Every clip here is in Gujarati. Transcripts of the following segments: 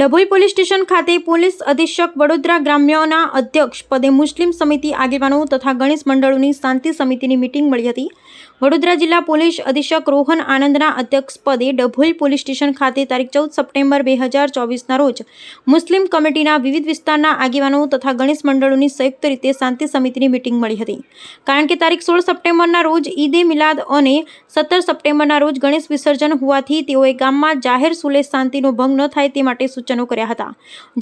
ડભોઈ પોલીસ સ્ટેશન ખાતે પોલીસ અધિક્ષક વડોદરા ગ્રામ્યના અધ્યક્ષ પદે મુસ્લિમ સમિતિ આગેવાનો તથા ગણેશ મંડળોની શાંતિ સમિતિની મિટિંગ મળી હતી. વડોદરા જિલ્લા પોલીસ અધિક્ષક રોહન આનંદના અધ્યક્ષ પદે ડભોઈ પોલીસ સ્ટેશન ખાતે તારીખ ચૌદ સપ્ટેમ્બર બે હજાર ચોવીસના રોજ મુસ્લિમ કમિટીના વિવિધ વિસ્તારના આગેવાનો તથા ગણેશ મંડળોની સંયુક્ત રીતે શાંતિ સમિતિની મિટિંગ મળી હતી. કારણ કે તારીખ સોળ સપ્ટેમ્બરના રોજ ઈદે મિલાદ અને સત્તર સપ્ટેમ્બરના રોજ ગણેશ વિસર્જન હોવાથી તેઓએ ગામમાં જાહેર સુલે શાંતિનો ભંગ ન થાય તે માટે સૂચનો કર્યા હતા.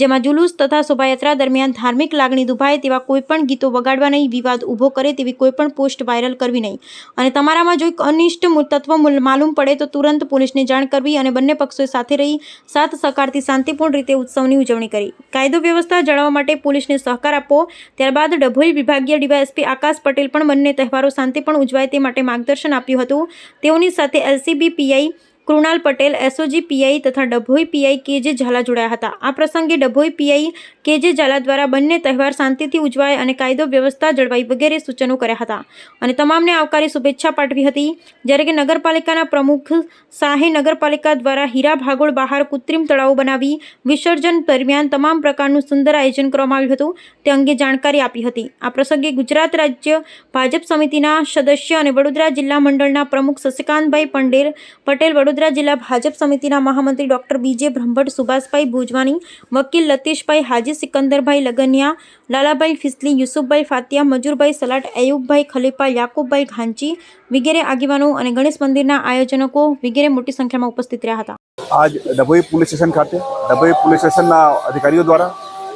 જેમાં જુલુસ તથા શોભાયાત્રા દરમિયાન ધાર્મિક લાગણી દુભાય તેવા કોઈપણ ગીતો વગાડવા નહીં, વિવાદ ઊભો કરે તેવી કોઈપણ પોસ્ટ વાયરલ કરવી નહીં. અને તમારામાં જો એક અનિષ્ટ તત્વ માલુમ પડે તો તુરંત પોલીસને જાણ કરવી અને બંને પક્ષોએ સાથે રહી સાથ સહકારથી શાંતિપૂર્ણ રીતે ઉત્સવની ઉજવણી કરી. કાયદો વ્યવસ્થા જાળવવા માટે પોલીસને સહકાર આપવો ત્યારબાદ ડભોઈ વિભાગીય ડીવાયએસપી આકાશ પટેલ પણ બંને તહેવારો શાંતિપૂર્ણ ઉજવાય તે માટે માર્ગદર્શન આપ્યું હતું. તેઓની સાથે LCB PI Krunal Patel SOG PI તથા ડભોઈ પીઆઈ કે જે ઝાલા જોડાયા હતા. આ પ્રસંગે ડભોઈ પીઆઈ કે જે ઝાલા દ્વારા બંને તહેવાર શાંતિથી ઉજવાય અને કાયદો વ્યવસ્થા જળવાઈ વગેરે સૂચનો કર્યા હતા. અને તમામને આવકારી શુભેચ્છા પાઠવી હતી. જ્યારે કે નગરપાલિકાના પ્રમુખ શાહે નગરપાલિકા દ્વારા હીરા ભાગોળ બહાર કૃત્રિમ તળાવો બનાવી વિસર્જન દરમિયાન તમામ પ્રકારનું સુંદર આયોજન કરવામાં આવ્યું હતું. તે અંગે જાણકારી આપી હતી. આ પ્રસંગે ગુજરાત રાજ્ય ભાજપ સમિતિના સદસ્ય અને વડોદરા જિલ્લા મંડળના પ્રમુખ શશિકાંતભાઈ પંડેલ, પટેલ, વડોદરા જિલ્લા ભાજપ સમિતિના મહામંત્રી ડોક્ટર બીજે બ્રહ્મભટ્ટ, સુભાષભાઈ ભુજવાની વકીલ લતીશભાઈ હાજી, સિકંદરભાઈ લગનિયા, લાલાભાઈ ફિસલી, યુસુફભાઈ ફાતિયા, મજૂરભાઈ સલાટ અયુબભાઈ ખલીફા યાકુબભાઈ ઘાંચી વગેરે આગેવાનો અને ગણેશ મંદિરના આયોજકો વગેરે મોટી સંખ્યામાં ઉપસ્થિત રહ્યા હતા. આજ ડભોઈ પોલીસ સ્ટેશન ખાતે, ડભોઈ પોલીસ સ્ટેશનના અધિકારીઓ દ્વારા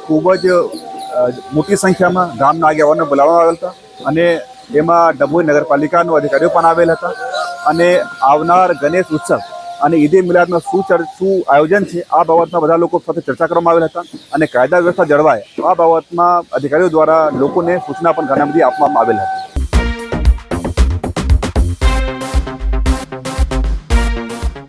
ખૂબ જ મોટી સંખ્યામાં ગામના આગેવાનો બોલાવવામાં આવેલ હતા અને એમાં ડભોઈ નગરપાલિકાના અધિકારીઓ પણ આવેલ હતા અને આવનાર ગણેશ ઉત્સવ અને ઈદે મિલાદમાં શું શું આયોજન છે, આ બાબતમાં બધા લોકો સાથે ચર્ચા કરવામાં આવેલ હતા અને કાયદા વ્યવસ્થા જળવાય, આ બાબતમાં અધિકારીઓ દ્વારા લોકોને સૂચના પણ ઘણા બધી આપવામાં આવેલ હતી.